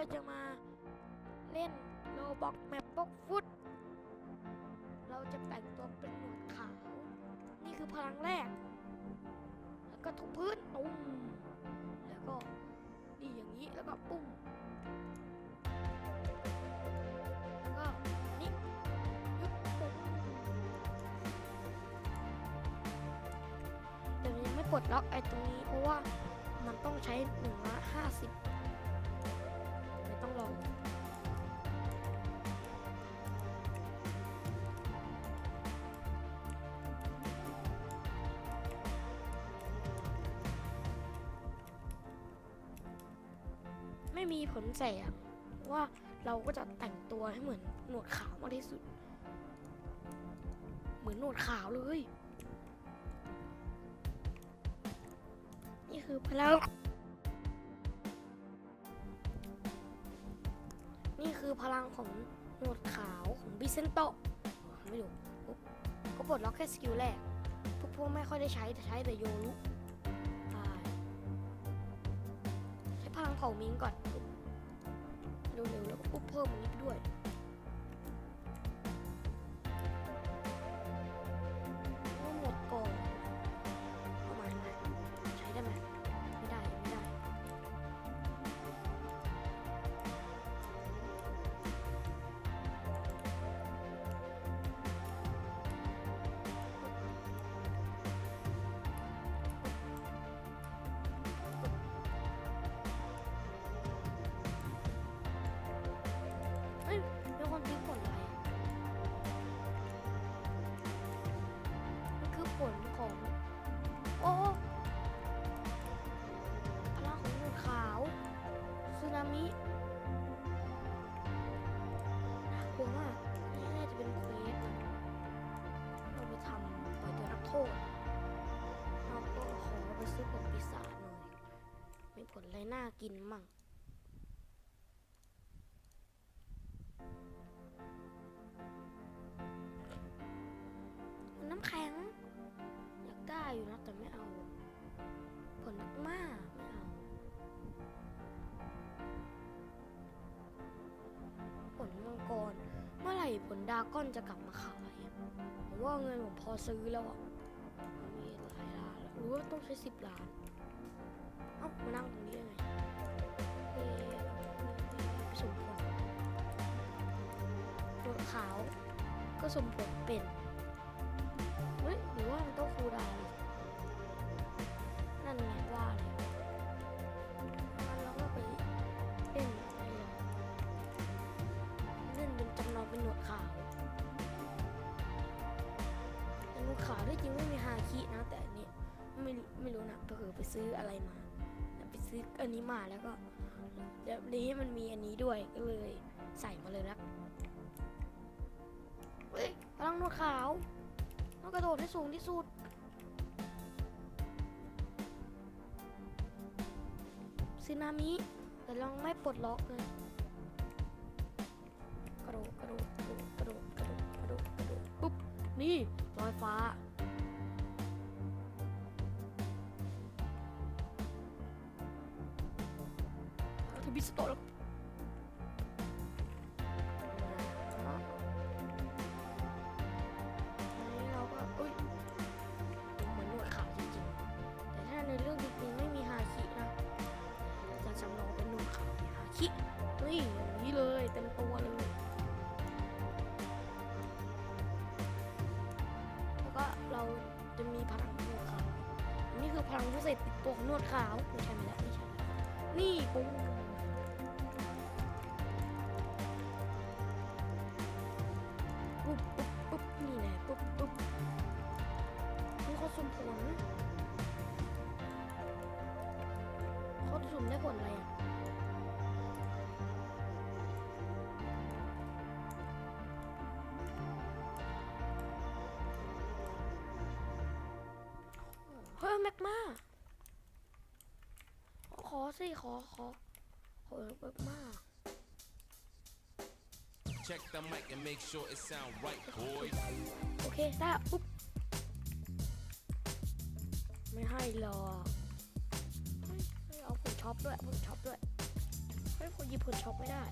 เราจะมาเล่นโลบอกแมปบ็อกฟุต เราจะแต่งตัวเป็นหนวดขาว นี่คือพลังแรก แล้วก็ทุบพื้นตุ้มแล้วก็ดีอย่างนี้แล้วก็ปุ้มแล้วก็นี่ยุบปุ้มแต่ยังไม่ปลดล็อกไอ้ตรงนี้เพราะว่ามันต้องใช้หนึ่งละห้าสิบ ไม่มีผลเสียงว่าเราก็จะแต่งตัวให้เหมือนหนวดขาวมากที่สุด เหมือนหนวดขาวเลย นี่คือพลังนี่คือพลังของหนวดขาวของบิเซนโตไม่รู้ก็ปลดล็อกแค่สกิลแรก พวกพวกไม่ค่อยได้ใช้แต่ใช้แต่โยรุ เผามิงก่อนดูเร็วๆแล้วก็ปุ๊บเพิ่มอันนิดด้วย อยตัวนักโทษเราก็ขอไปซื้อผลปีศาจหน่อย มีผลอะไรน่ากินมั่งน้ำแข็ง อยากได้อยู่นะแต่ไม่เอา ผลมากไม่เอา ผลมังกร เมื่อไหร่ผลดาก้อนจะกลับมาขายอะผมว่าเงินผมพอซื้อแล้วอะ รือว่าต้องใช้สิบล้าน เอ้ามานั่งตรงนี้ยังไงเอ๊ะสมผลตัวขาว ก็สมผลเป็น เผื่อไปซื้ออะไรมาไปซื้ออันนี้มาแล้วก็เดี๋ยวนี้มันมีอันนี้ด้วยก็เลยใส่มาเลยนะเฮ้ยพลังนวดขาวต้องกระโดดให้สูงที่สุดซึนามิแต่ลองไม่ปลดล็อกเลยกระโดดกระโดดกระโดดกระโดดกระโดดกระโดดปุ๊บนี่ลอยฟ้า บิสโตแล้วอันนี้เราก็อุ้ยเหมือนนวดขาวจริงๆแต่ถ้าในเรื่องจริงๆไม่มีฮาคินะจะจำลองเป็นนวดขาวมีฮาคินี่อย่างนี้เลยเต็มตัวเลยแล้วก็เราจะมีพลังนวดขาวนนี้คือพลังพิเศษติดตัวของนวดขาวไม่ใช่ไม่ได้ไม่ใช่ นี่ปุ้ง แม็กมาขอสิ ขอ ขอ ขอแม็กมา Check the mic and make sure it sound right, boys. โอเค ได้ละปุ๊บ ไม่ให้หรอกเฮ้ยเฮ้ยเอาผลช็อปด้วยผลช็อปด้วยเฮ้ยผลหยิบผลช็อปไม่ได้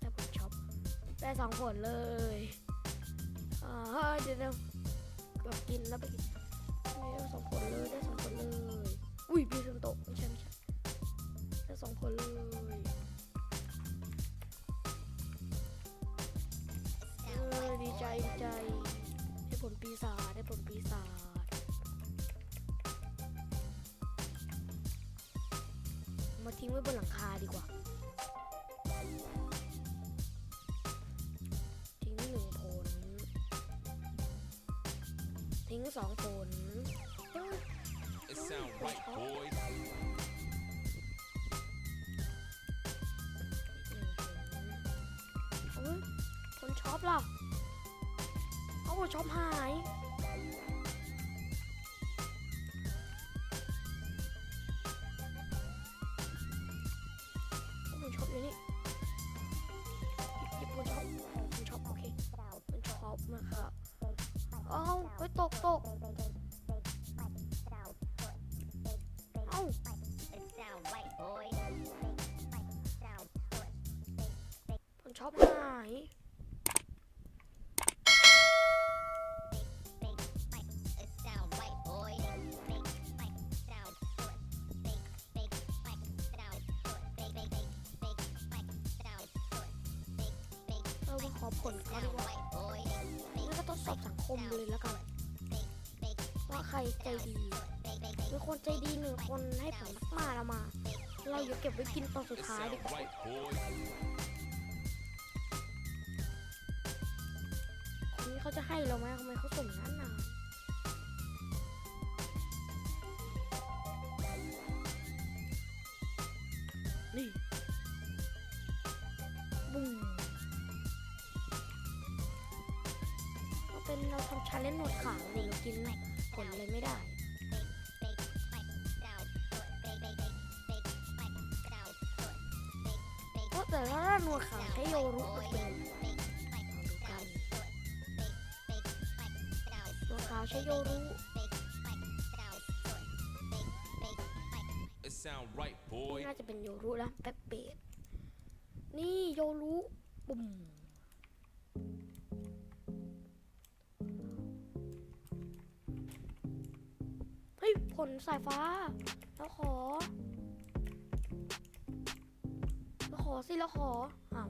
ได้ผลช็อปได้สองผลเลยอ่าเดี๋ยวเดี๋ยว แบบกินแล้วไปกินได้สองผลเลยได้สองผลเลย อุ้ยพี่ซึมโตไม่ใช่ไม่ใช่ได้สองผลเลยเออดีใจดีใจได้ผลปีศาจได้ผลปีศาจมาทิ้งไว้บนหลังคาดีกว่า ช็อปล่ะ เอาคนช็อปหายเอาคนช็อปอยู่นี่หยิบคนช็อปของคนช็อปโอเคคนช็อปมาค่ะเอาไปตกตกเอาคนช็อปหาย ลเขาดีกว่าแล้วก็ทดสอบสังคมเลยแล้วกันว่าใครใจดีมีคนใจดีหนึ่งคนให้ผลมากๆแล้วมา เราอย่าเก็บไว้กินตอนสุดท้ายดีกว่าคนนี้เขาจะให้เราไหมทำไมเขาส่งนานนานำชาเลนจ์หนวดขาวเลยเลอะไม่ได้ก็แต่ถ้าหนวดขาวใช้โยรุเป็นหนวดขาใช้โยรุ sound right, นี่ boys. น่าจะเป็นโยรุนะแป๊บเบดนี่โยรุปุ่ม ผลสายฟ้าแล้วขอแล้วขอสิแล้วขออ้าว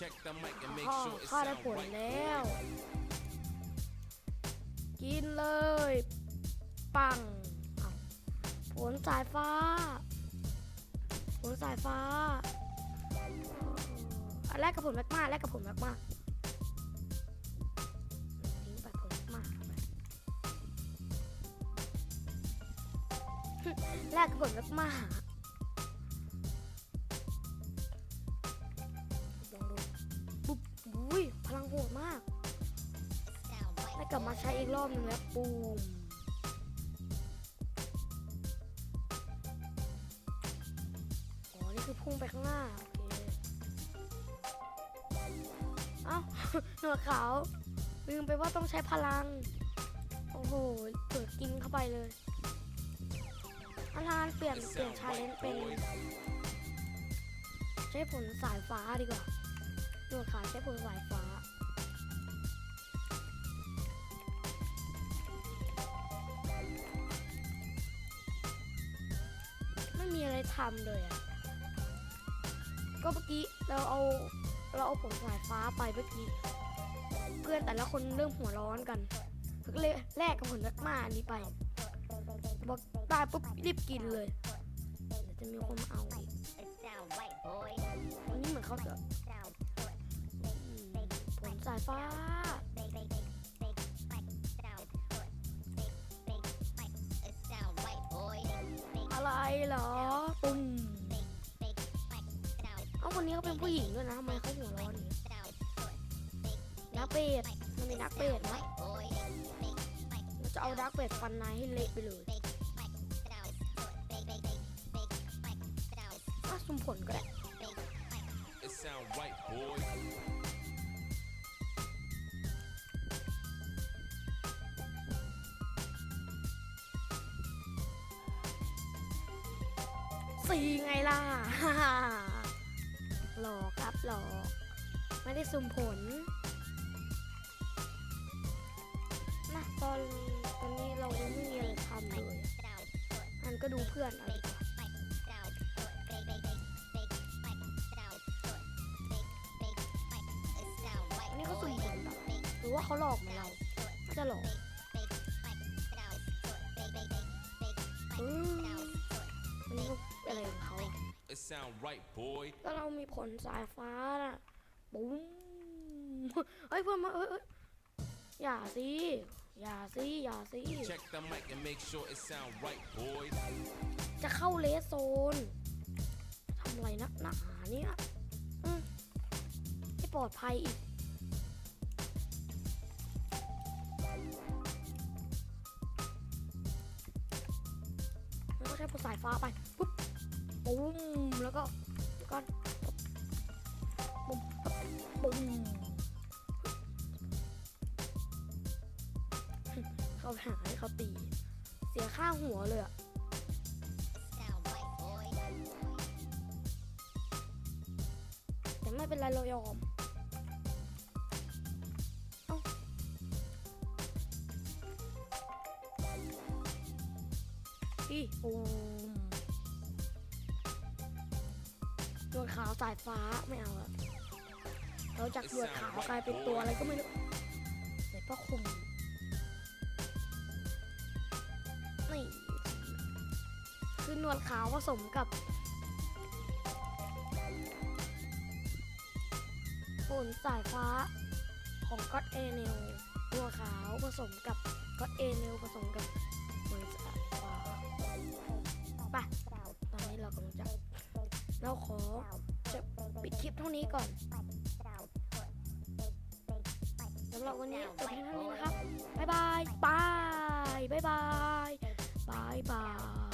ข้า sure it ข้าได้ sound ผล right, แล้ว boys. กินเลย ปังเอาผลสายฟ้าผลสายฟ้าอันแรกกับผลแมกมาแรกกับผลแมกมาทิ้งไปผลแมกมาเอาไปแรกกับผลแมกมา ลับมาใช้อีกรอบหนึงแล้วปูมอ๋อ นี่คือพุ่งไปข้างหน้า โอเค เอ้า หนวดขาว ลืมไปว่าต้องใช้พลัง โอ้โห เปิดกินเข้าไปเลยอาจารย์เปลี่ยนเปลี่ยนชาเลนจ์เป็น ใช้ผลสายฟ้าดีกว่าหนวดขาวใช้ผลสายฟ้า ไม่มีอะไรทำเลยอะก็เมื่อกี้เราเอาเราเอาผลสายฟ้าไปเมื่อกี้ เพื่อนแต่ละคนเริ่มหัวร้อนกันก็เลยแลกกับผลนักมาอันนี้ไปบอกได้ปุ๊บรีบกินเลยเดี๋ยวจะมีคนมาเอาอีกอันนี้เหมือนเขาจะอืมผลสายฟ้าอะไรเหรอ ปุ่มเอาคนนี้เขาเป็นผู้หญิงด้วยนะทำไมเขาหัวร้อนอย่างนี้นักเบสมันมีนักเบสนะเราจะเอาดักเบสฟันนายให้เละไปเลย สี่ไงล่ะหลอกครับหลอกไม่ได้สุ่มผลนะตอนตอนนี้เราไม่มีอะไรทำเลยอันก็ดูเพื่อนอาดีกว่าอันนี้เขาสุ่มผลหรือว่าเขาหลอกเราจะหลอก sound right, boy. ก็เรามีผลสายฟ้าน่ะปุ้มเฮ้ยเพื่อนมาเอ้ยเอ้ยอย่าสิอย่าสิอย่าสิ Check the mic and make sure it sound right, boy. จะเข้าเลสโซนทำอะไรนักหนาเนี่ยอืมไม่ปลอดภัยอีกแล้วก็ใช้ผลสายฟ้าไปปุ๊บ ปุ้มแล้วก็ก็ปุ้มปุ้มเขาหาให้เขาตี เสียค่าหัวเลยอะแต่ไม่เป็นไรเรายอม สายฟ้าไม่เอาอะเราจากหนวดขาวกลายเป็นตัวอะไรก็ไม่รู้ใส่ผ้าคลุมนี่คือหนวดขาวผสมกับฝนสายฟ้าของก็อดเอเนลตัวขาวผสมกับก็อดเอเนลผสมกับฝนสายฟ้าไปตอนนี้เรากำลังจะเราขอ ปิดคลิปเท่านี้ก่อนสำหรับวันนี้จบเพียงเท่านี้นะครับ บ๊ายบายบายบ๊ายบายบายบาย